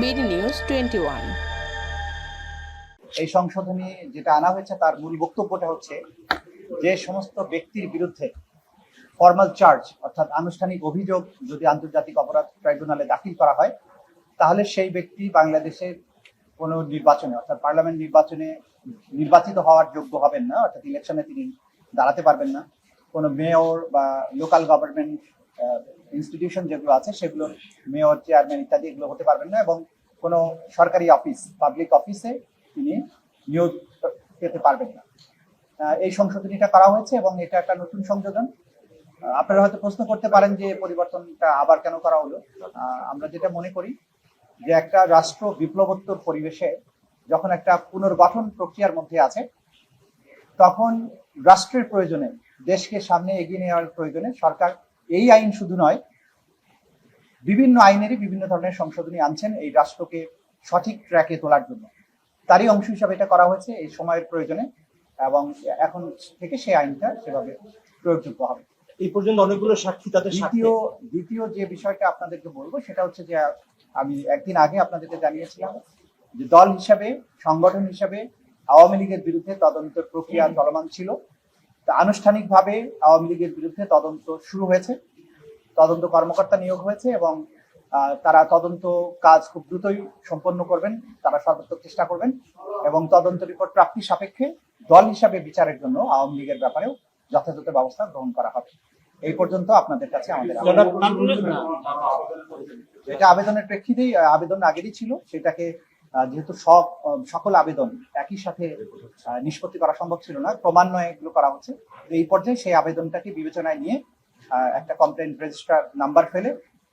BD news twenty one. এই সংশোধনী যেটা আনা হয়েছে, তার মূল বক্তব্যটা হচ্ছে যে সমস্ত ব্যক্তির বিরুদ্ধে ফর্মাল চার্জ অর্থাৎ আনুষ্ঠানিক অভিযোগ যদি আন্তর্জাতিক অপরাধ ট্রাইব্যুনালে দাখিল করা হয়, তাহলে সেই ব্যক্তি বাংলাদেশের কোনো নির্বাচনে, অর্থাৎ পার্লামেন্ট নির্বাচনে নির্বাচিত হওয়ার যোগ্য হবেন না, অর্থাৎ ইলেকশনে তিনি দাঁড়াতে পারবেন না। কোনো মেয়র বা লোকাল গভর্নমেন্ট ইনস্টিটিউশন যেগুলো আছে, সেগুলো মেয়র চেয়ারম্যান ইত্যাদি এগুলো হতে পারবেন না এবং কোনো সরকারি অফিস পাবলিক অফিসে তিনি নিয়োগ পেতে পারবেন না। এই সংশোধনীটা করা হয়েছে এবং এটা একটা নতুন সংযোজন আপনারা হয়তো প্রশ্ন করতে পারেন যে পরিবর্তনটা আবার কেন করা হলো। আমরা যেটা মনে করি যে একটা রাষ্ট্র বিপ্লবোত্তর পরিবেশে যখন একটা পুনর্গঠন প্রক্রিয়ার মধ্যে আছে, তখন রাষ্ট্রের প্রয়োজনে, দেশকে সামনে এগিয়ে নেওয়ার প্রয়োজনে সরকার এই আইন শুধু নয় বিভিন্ন আইনেরই বিভিন্ন ধরনের সংশোধনী আনছেন এই রাষ্ট্রকে সঠিক ট্র্যাকে তোলার জন্য। তারই অংশ হিসাবে এটা করা হয়েছে এই সময়ের প্রয়োজনে এবং এখন থেকে সেই আইনটা সেভাবে প্রয়োগযোগ্য হবে। এই পর্যন্ত অনেকগুলো সাক্ষী তাদের দ্বিতীয় দ্বিতীয় যে বিষয়টা আপনাদেরকে বলব সেটা হচ্ছে যে আমি একদিন আগে আপনাদেরকে জানিয়েছিলাম যে দল হিসাবে সংগঠন হিসাবে আওয়ামী লীগের বিরুদ্ধে তদন্ত প্রক্রিয়া চলমান ছিল। আনুষ্ঠানিকভাবে আওয়ামী লীগের বিরুদ্ধে তদন্ত শুরু হয়েছে। তদন্ত কর্মকর্তা নিয়োগ হয়েছে এবং তারা তদন্ত কাজ খুব দ্রুতই সম্পন্ন করবেন তারা সর্বাত্মক চেষ্টা করবেন এবং তদন্ত রিপোর্ট প্রাপ্তি সাপেক্ষে দল হিসাবে বিচারের জন্য আওয়ামী লীগের ব্যাপারেও যথাযথ ব্যবস্থা গ্রহণ করা হবে। এই পর্যন্ত আপনাদের কাছে আমাদের। এটা আবেদনের প্রেক্ষিতেই আবেদন আগেরই ছিল সেটাকে যেহেতু সব সকল আবেদন একই সাথে নিষ্পত্তি করা সম্ভব ছিল না, ক্রমান্বয়ে এগুলো করা হচ্ছে। এই পর্যায়ে সেই আবেদনটাকে বিবেচনায় নিয়ে একটা কমপ্লেন রেজিস্টার নাম্বার ফেলে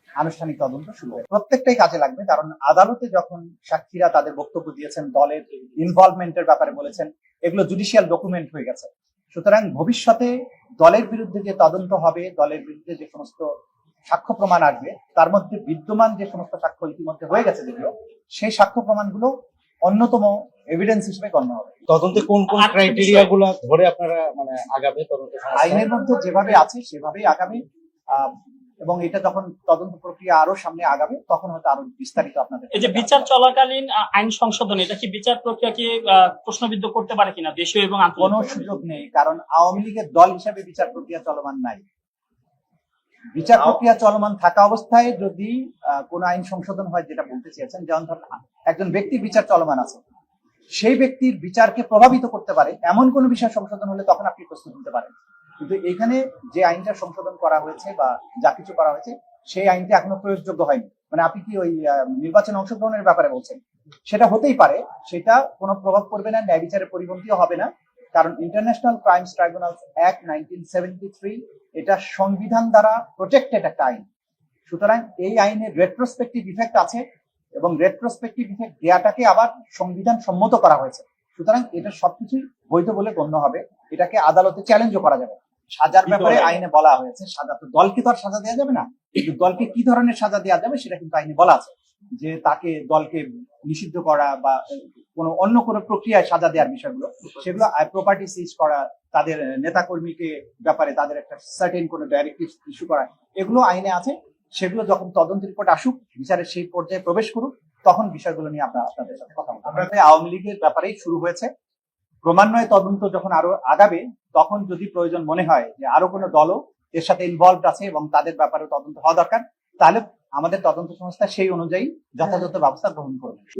আনুষ্ঠানিক তদন্ত শুরু হয়। প্রত্যেকটাই কাজে লাগবে, কারণ আদালতে যখন সাক্ষীরা তাদের বক্তব্য দিয়েছেন, দলের ইনভলভমেন্টের ব্যাপারে বলেছেন, এগুলো জুডিশিয়াল ডকুমেন্ট হয়ে গেছে। সুতরাং ভবিষ্যতে দলের বিরুদ্ধে যে তদন্ত হবে, দলের বিরুদ্ধে যে সমস্ত সাক্ষ্য প্রমাণ আসবে তার মধ্যে বিদ্যমান যে সমস্ত সাক্ষ্য ইতিমধ্যে হয়ে গেছে যেগুলো সেই সাক্ষ্য প্রমাণগুলো অন্যতম এভিডেন্স হিসেবে গণ্য হবে। তদন্তে কোন কোন ক্রাইটেরিয়া গুলো ধরে আপনারা মানে আগাবে তদন্ত আইনের মধ্যে যেভাবে আছে সেভাবেই আগামী আহ, এবং এটা যখন তদন্ত প্রক্রিয়া আরও সামনে আগাবে তখন হয়তো আরও বিস্তারিত আপনাদের এই যে বিচার চলাকালীন আইন সংশোধন এটা কি বিচার প্রক্রিয়াকে আহ, প্রশ্নবিদ্ধ করতে পারে কিনা দেশীয় এবং কোনো সুযোগ নেই কারণ আওয়ামী লীগের দল হিসেবে বিচার প্রক্রিয়া চলমান নাই। বিচার প্রক্রিয়া চলমান থাকা অবস্থায় যদি কোনো আইন সংশোধন হয় যেটা বলতে চেয়েছেন, যেমন ধরুন একজন ব্যক্তির বিচার চলমান আছে, সেই ব্যক্তির বিচারকে প্রভাবিত করতে পারে এমন কোন বিষয় সংশোধন হলে তখন আপনি প্রস্তুত হতে পারেন। কিন্তু এখানে যে আইনটা সংশোধন করা হয়েছে বা যা কিছু করা হয়েছে, সেই আইনটা এখনও প্রয়োগযোগ্য হয়নি। মানে আপনি কি ওই নির্বাচন অংশগ্রহণের ব্যাপারে বলছেন? সেটা হতেই পারে, সেটা কোনো প্রভাব পড়বে না, ন্যায় বিচারের পরিপন্থীও হবে না। কারণ international crimes tribunal act nineteen seventy three এটা সংবিধান দ্বারা প্রোটেক্টেড একটা আইন। সুতরাং এই আইনের রেট্রোস্পেক্টিভ ইফেক্ট আছে এবং রেট্রোস্পেক্টিভ ইফেক্ট দেওয়াটাকে আবার সংবিধান সম্মত করা হয়েছে। সুতরাং এটা সবকিছুই বৈধ বলে গণ্য হবে। এটাকে আদালতে চ্যালেঞ্জও করা যাবে। সাজার ব্যাপারে আইনে বলা হয়েছে সাজা তো দলকে তো আর সাজা দেওয়া যাবে না। কিন্তু দলকে কি ধরনের সাজা দেওয়া যাবে সেটা কিন্তু আইনে বলা আছে। যে তাকে দলকে নিষিদ্ধ করা বা কোনো অন্য কোনো প্রক্রিয়ায় সাজা দেওয়ার বিষয়গুলো, সেগুলো প্রপার্টি সিজ করা, তাদের নেতা কর্মীকে ব্যাপারে তাদের একটা সার্টেন কোনো ডাইরেক্টিভ ইস্যু করা, এগুলো আইনে আছে। সেগুলো যখন তদন্ত রিপোর্ট আসুক, বিচারের সেই পর্যায়ে প্রবেশ করুক, তখন বিষয়গুলো নিয়ে আমরা আপনাদের সাথে কথা বলব। আমরা আওয়ামী লীগের ব্যাপারেই শুরু হয়েছে। ক্রমান্বয়ে তদন্ত যখন আরও আগাবে, তখন যদি প্রয়োজন মনে হয় যে আরও কোনো দলও এর সাথে ইনভলভ আছে এবং তাদের ব্যাপারে তদন্ত হওয়া দরকার, তাহলে আমাদের তদন্ত সংস্থা সেই অনুযায়ী যথাযথ ব্যবস্থা গ্রহণ করবে।